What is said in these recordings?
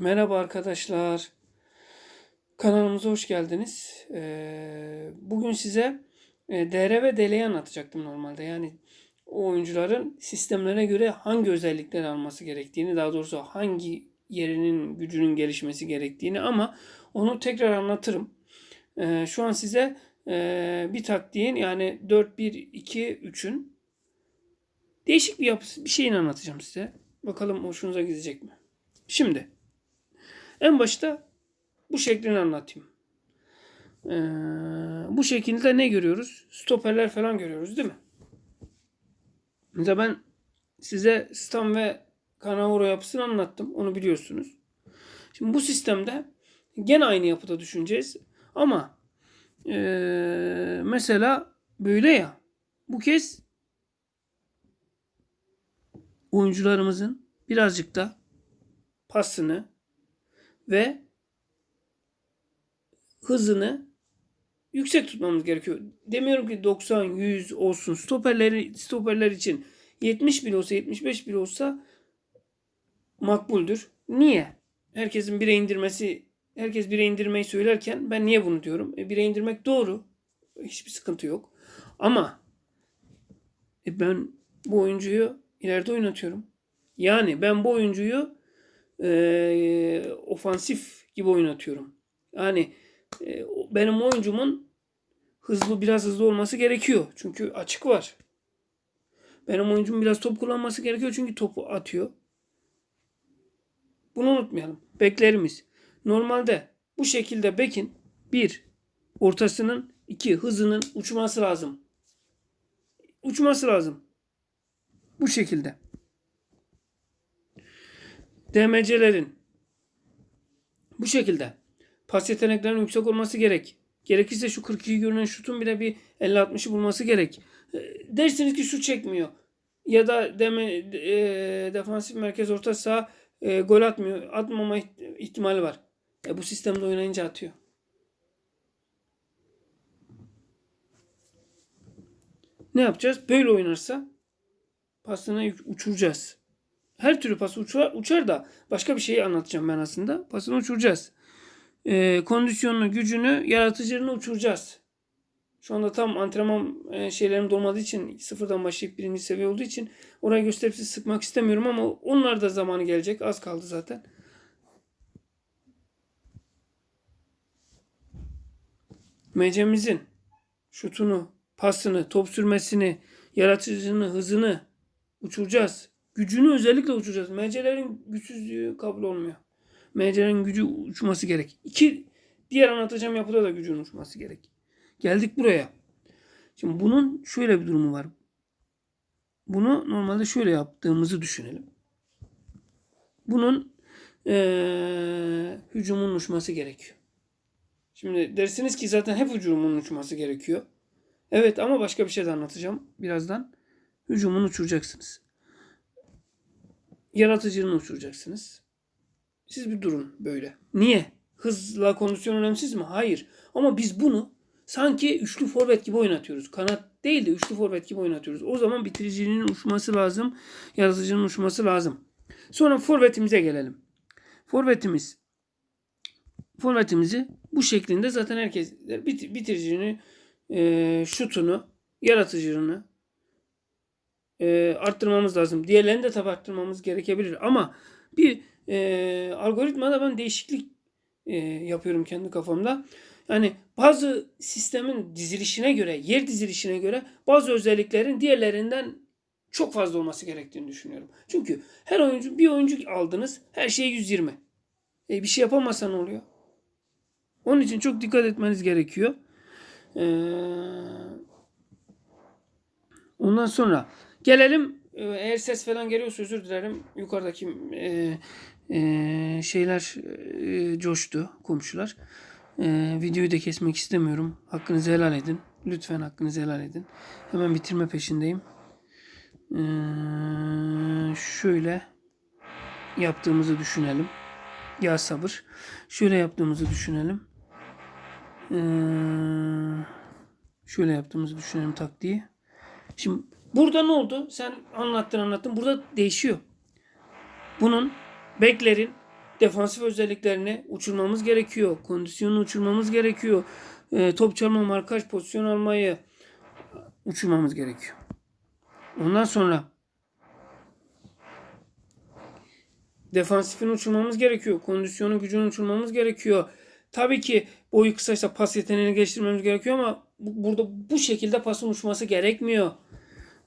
Merhaba arkadaşlar. Kanalımıza hoş geldiniz. Ee, bugün size e, DR ve DL'yi anlatacaktım normalde. Yani o oyuncuların sistemlere göre hangi özellikleri alması gerektiğini, daha doğrusu hangi yerinin gücünün gelişmesi gerektiğini ama onu tekrar anlatırım. Ee, şu an size e, bir taktiğin yani 4-1-2-3'ün değişik bir yapısı, bir şeyini anlatacağım size. Bakalım hoşunuza gidecek mi? Şimdi en başta bu şeklini anlatayım. Ee, bu şekilde ne görüyoruz? Stoperler falan görüyoruz değil mi? Mesela ben size Stam ve Cannavaro yapısını anlattım. Onu biliyorsunuz. Şimdi bu sistemde gene aynı yapıda düşüneceğiz. Ama ee, mesela böyle ya bu kez oyuncularımızın birazcık da pasını ve hızını yüksek tutmamız gerekiyor. Demiyorum ki 90, 100 olsun. Stoperleri stoperler için 70 bile olsa, 75 bile olsa makbuldür. Niye? Herkesin bire indirmesi, herkes bire indirmeyi söylerken ben niye bunu diyorum? E, bire indirmek doğru. Hiçbir sıkıntı yok. Ama e, ben bu oyuncuyu ileride oynatıyorum. Yani ben bu oyuncuyu e, ofansif gibi oynatıyorum. Yani e, benim oyuncumun hızlı biraz hızlı olması gerekiyor. Çünkü açık var. Benim oyuncum biraz top kullanması gerekiyor çünkü topu atıyor. Bunu unutmayalım. Beklerimiz. Normalde bu şekilde bekin bir ortasının iki hızının uçması lazım. Uçması lazım. Bu şekilde. DMC'lerin bu şekilde pas yeteneklerinin yüksek olması gerek. Gerekirse şu 42 görünen şutun bile bir 50-60'ı bulması gerek. E, Dersiniz ki şut çekmiyor. Ya da deme, e, defansif merkez orta saha e, gol atmıyor. Atmama iht- ihtimali var. E, bu sistemde oynayınca atıyor. Ne yapacağız? Böyle oynarsa pasını uçuracağız. Her türlü pası uçar, uçar da başka bir şeyi anlatacağım ben aslında. Pasını uçuracağız. Ee, kondisyonunu, gücünü, yaratıcılığını uçuracağız. Şu anda tam antrenman e, şeylerim dolmadığı için sıfırdan başlayıp birinci seviye olduğu için oraya gösterip sizi sıkmak istemiyorum ama onlar da zamanı gelecek. Az kaldı zaten. Mecemizin şutunu, pasını, top sürmesini, yaratıcılığını, hızını uçuracağız. Gücünü özellikle uçuracağız. MC'lerin güçsüzlüğü kabul olmuyor. MC'lerin gücü uçması gerek. İki diğer anlatacağım yapıda da gücün uçması gerek. Geldik buraya. Şimdi bunun şöyle bir durumu var. Bunu normalde şöyle yaptığımızı düşünelim. Bunun eee hücumun uçması gerekiyor. Şimdi dersiniz ki zaten hep hücumun uçması gerekiyor. Evet ama başka bir şey de anlatacağım birazdan. Hücumun uçuracaksınız. Yaratıcılığını uçuracaksınız. Siz bir durun böyle. Niye? Hızla kondisyon önemsiz mi? Hayır. Ama biz bunu sanki üçlü forvet gibi oynatıyoruz. Kanat değil de üçlü forvet gibi oynatıyoruz. O zaman bitiricinin uçması lazım. Yaratıcının uçması lazım. Sonra forvetimize gelelim. Forvetimiz forvetimizi bu şeklinde zaten herkes bit- bitiricini, şutunu, yaratıcılığını e, arttırmamız lazım. Diğerlerini de tabii arttırmamız gerekebilir. Ama bir e, algoritmada ben değişiklik e, yapıyorum kendi kafamda. Yani bazı sistemin dizilişine göre, yer dizilişine göre bazı özelliklerin diğerlerinden çok fazla olması gerektiğini düşünüyorum. Çünkü her oyuncu bir oyuncu aldınız, her şey 120. E, bir şey yapamazsa ne oluyor? Onun için çok dikkat etmeniz gerekiyor. Ee, ondan sonra gelelim e, eğer ses falan geliyorsa özür dilerim. Yukarıdaki e, e, şeyler e, coştu komşular. E, videoyu da kesmek istemiyorum. Hakkınızı helal edin. Lütfen hakkınızı helal edin. Hemen bitirme peşindeyim. E, şöyle yaptığımızı düşünelim. Ya sabır. Şöyle yaptığımızı düşünelim. Ee, şöyle yaptığımızı düşünelim taktiği. Şimdi burada ne oldu? Sen anlattın anlattın. Burada değişiyor. Bunun beklerin defansif özelliklerini uçurmamız gerekiyor. Kondisyonunu uçurmamız gerekiyor. E, top çalma, markaj, pozisyon almayı uçurmamız gerekiyor. Ondan sonra defansifini uçurmamız gerekiyor. Kondisyonu, gücünü uçurmamız gerekiyor. Tabii ki boyu kısaysa pas yeteneğini geliştirmemiz gerekiyor ama bu- burada bu şekilde pasın uçması gerekmiyor.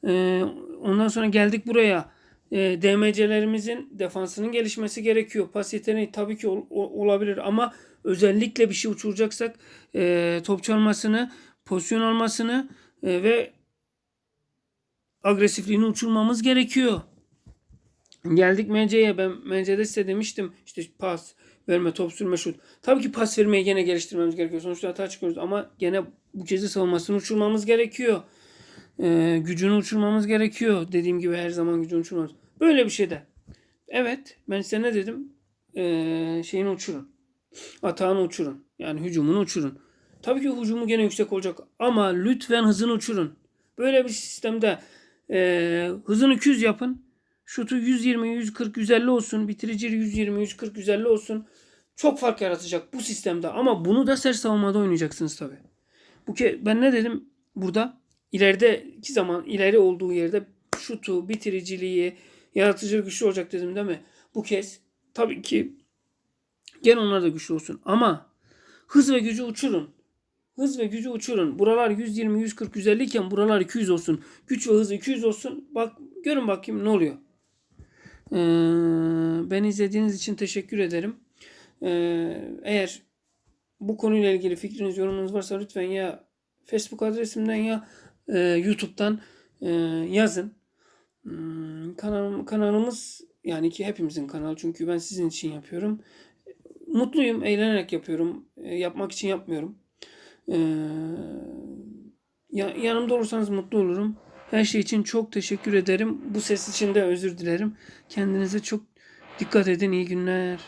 Ee, ondan sonra geldik buraya. Ee, DMC'lerimizin defansının gelişmesi gerekiyor. Pas yeteneği tabii ki ol- ol- olabilir ama özellikle bir şey uçuracaksak e, top çalmasını, pozisyon almasını e, ve agresifliğini uçurmamız gerekiyor. Geldik MC'ye. Ben MC'de size demiştim. işte pas, verme, top sürme, şut. Tabii ki pas vermeyi gene geliştirmemiz gerekiyor. Sonuçta hata çıkıyoruz ama gene bu kez savunmasını uçurmamız gerekiyor. Ee, gücünü uçurmamız gerekiyor. Dediğim gibi her zaman gücünü uçurmamız. Böyle bir şey de. Evet ben size ne dedim? Ee, şeyini uçurun. Atağını uçurun. Yani hücumunu uçurun. Tabii ki hücumu gene yüksek olacak ama lütfen hızını uçurun. Böyle bir sistemde ee, hızını 200 yapın. Şutu 120, 140, 150 olsun. Bitirici 120, 140, 150 olsun. Çok fark yaratacak bu sistemde. Ama bunu da sert savunmada oynayacaksınız tabii. Bu ke ben ne dedim burada? İlerideki zaman ileri olduğu yerde şutu, bitiriciliği, yaratıcı güçlü olacak dedim değil mi? Bu kez tabii ki gene onlar da güçlü olsun. Ama hız ve gücü uçurun. Hız ve gücü uçurun. Buralar 120, 140, 150 iken buralar 200 olsun. Güç ve hız 200 olsun. Bak görün bakayım ne oluyor. Ee, beni izlediğiniz için teşekkür ederim. Ee, eğer bu konuyla ilgili fikriniz, yorumunuz varsa lütfen ya Facebook adresimden ya e, YouTube'dan e, yazın. Hmm, kanal, kanalımız yani ki hepimizin kanal çünkü ben sizin için yapıyorum. Mutluyum, eğlenerek yapıyorum. E, yapmak için yapmıyorum. Ee, ya, yanımda olursanız mutlu olurum. Her şey için çok teşekkür ederim. Bu ses için de özür dilerim. Kendinize çok dikkat edin. İyi günler.